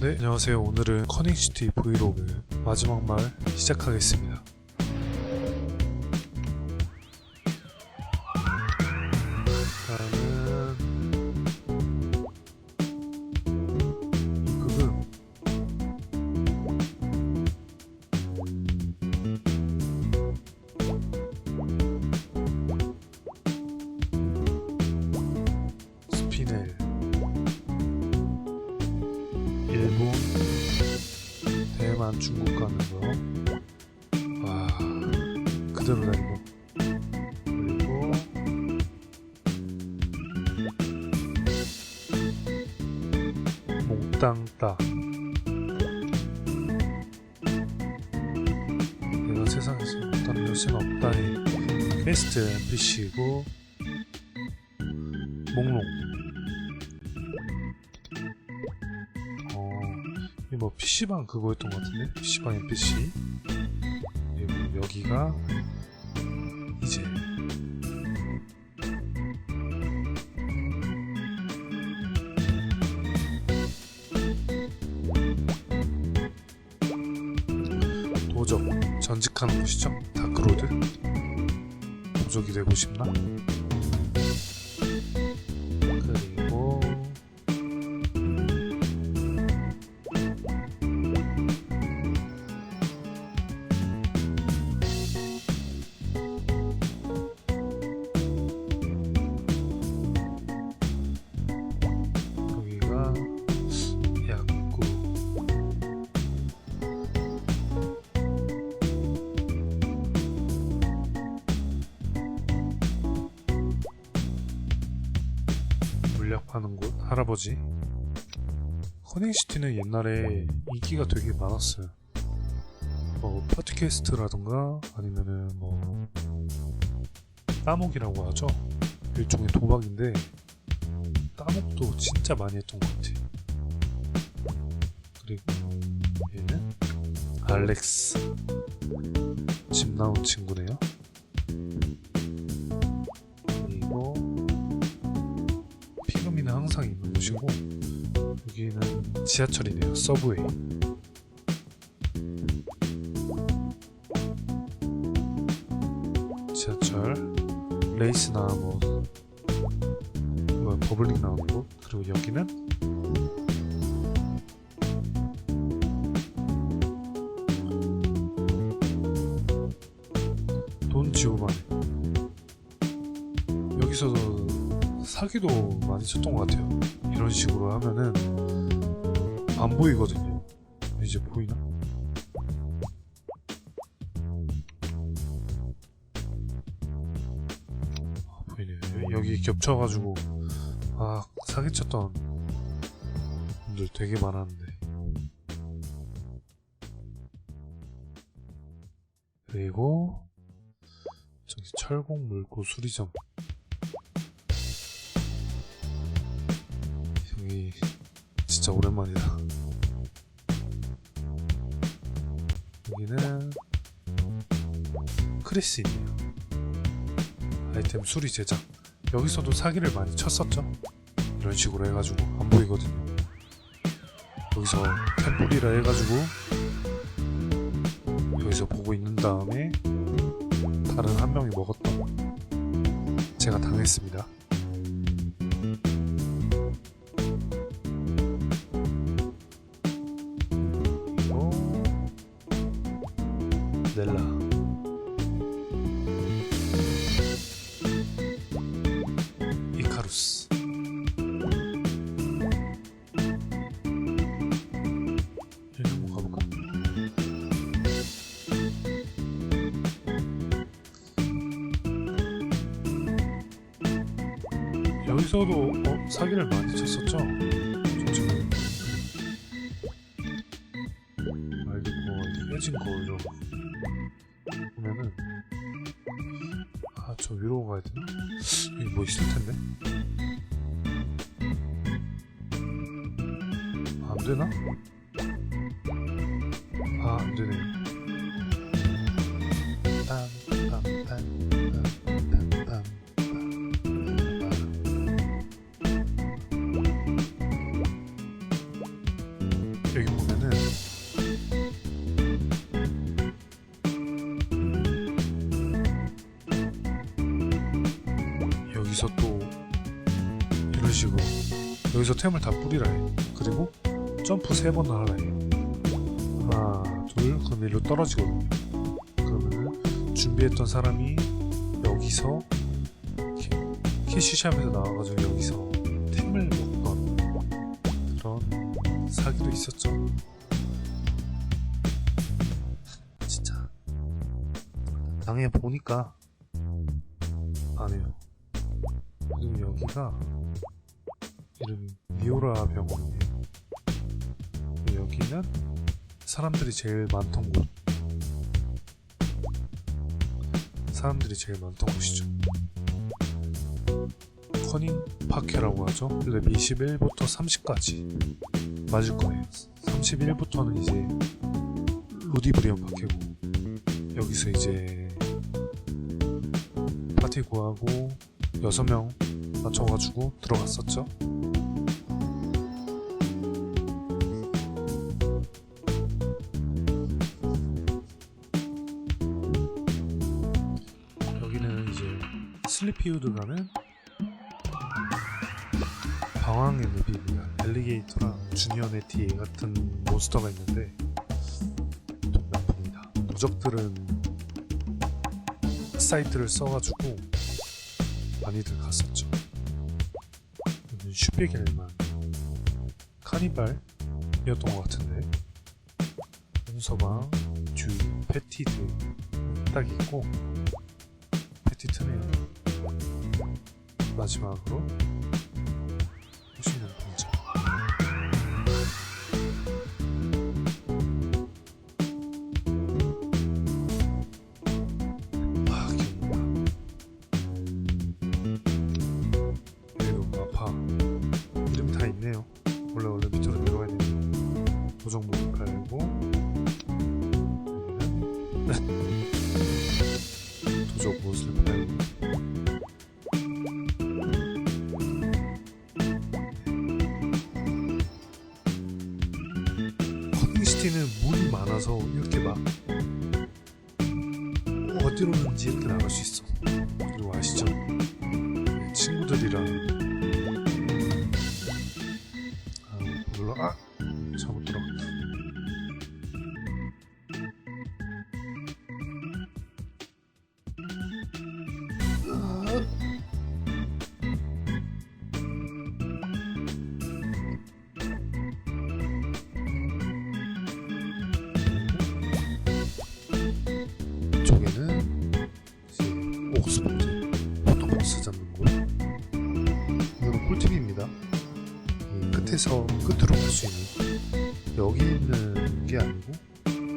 네, 안녕하세요. 오늘은 커닝시티 브이로그 마지막 말 시작하겠습니다. 중국 가는 거. 와, 그대로다 이거. 그리고 몽땅 따. 내가 세상에서 못하는 열쇠는 없다니. 퀘스트 NPC고 몽롱. 뭐 PC방 그거였던 것 같은데? PC방 NPC. 그리고 여기가 이제 도적 전직하는 곳이죠? 다크로드. 도적이 되고 싶나? 파는 곳 할아버지 커닝시티는 옛날에 인기가 되게 많았어요 뭐 팟캐스트라던가 아니면은 뭐 따목이라고 하죠 일종의 도박인데 따목도 진짜 많이 했던 것 같아. 그리고 얘는 알렉스 집 나온 친구네요. 곳이고 여기는 지하철이네요. 서브웨이. 지하철 레이스나 뭐 뭐 버블링 나오는 곳 그리고 여기는 사기도 많이 쳤던 것 같아요. 이런 식으로 하면은 안 보이거든요. 이제 보이나? 아, 보이네요 여기 겹쳐가지고 아 사기 쳤던 분들 되게 많았는데. 그리고 저기 철공 물고 수리점 크리스 있네요 아이템 수리 제작 여기서도 사기를 많이 쳤었죠. 이런 식으로 해가지고 안 보이거든요. 여기서 템플이라 해가지고 여기서 보고 있는 다음에 다른 한 명이 먹었던 제가 당했습니다. 여기서도 어, 사기를 많이 쳤었죠? 알겠고 뭐 깨진 거 이런 거 보면은 아 저 위로 가야 되나? 여기 뭐 있을 텐데? 아, 안 되나? 아, 안 되네. 이런 식으로 여기서 템을 다 뿌리라 해. 그리고 점프 세 번을 하라 해. 하나 둘 그럼 일로 떨어지거든요. 그러면은 준비했던 사람이 여기서 키- 키시샵에서 나와가지고 여기서 템을 먹던 그런 사기도 있었죠. 진짜. 당해 보니까 아니에요. 그리고 여기가 이름이 미오라 병원이에요. 여기는 사람들이 제일 많던 곳. 사람들이 제일 많던 곳이죠. 커닝 파케라고 하죠. 랩 21부터 30까지 맞을 거예요. 31부터는 이제 루디브리언 파케고 여기서 이제 파티 구하고 6명 맞춰가지고 들어갔었죠 슬리피우드 가는 방황의 늪입니다. 엘리게이터랑 주니어 네티 같은 몬스터가 있는데 좀 나쁩니다. 누적들은 사이트를 써가지고 많이들 갔었죠. 슈페겔만 카니발이었던 것 같은데 문서방 듀 패티드 딱 있고 패티트네요. 마지막으로 시티는 물이 많아서 이렇게 막 어디로든지 이렇게 나갈 수 있어. 그리고 아시죠? 네, 친구들이랑 아 몰라 아 잘못 들어 끝에서 끝으로 갈 수 있는 여기 있는 게 아니고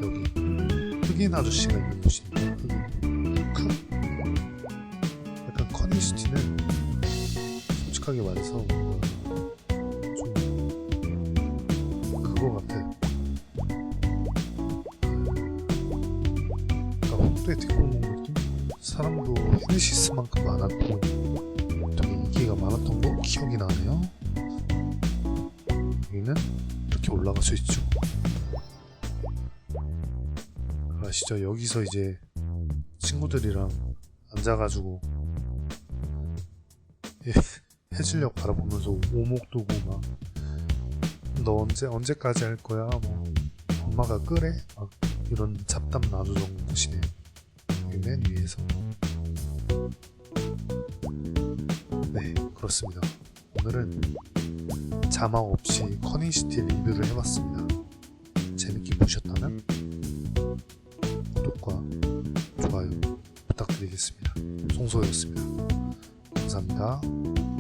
여기 흑인 아저씨가 있는 곳입니다 흑인 크 약간 커닝시티는 솔직하게 말해서 좀 그거 같아. 그러니까 홍대 뒷골목 느낌? 사람도 휴네시스만큼 많았고 되게 인기가 많았던 거 기억이 나네요 여기는 이렇게 올라갈 수 있죠 아시죠? 여기서 이제 친구들이랑 앉아가지고 예, 해질녘 바라보면서 오목 두고 막 너 언제 언제까지 할 거야? 뭐 엄마가 끄래? 막 이런 잡담 나누던 곳이네요. 여기 맨 위에서. 네, 그렇습니다. 오늘은 자막 없이 커닝시티 리뷰를 해봤습니다. 재밌게 보셨다면 구독과 좋아요 부탁드리겠습니다. 송소였습니다. 감사합니다.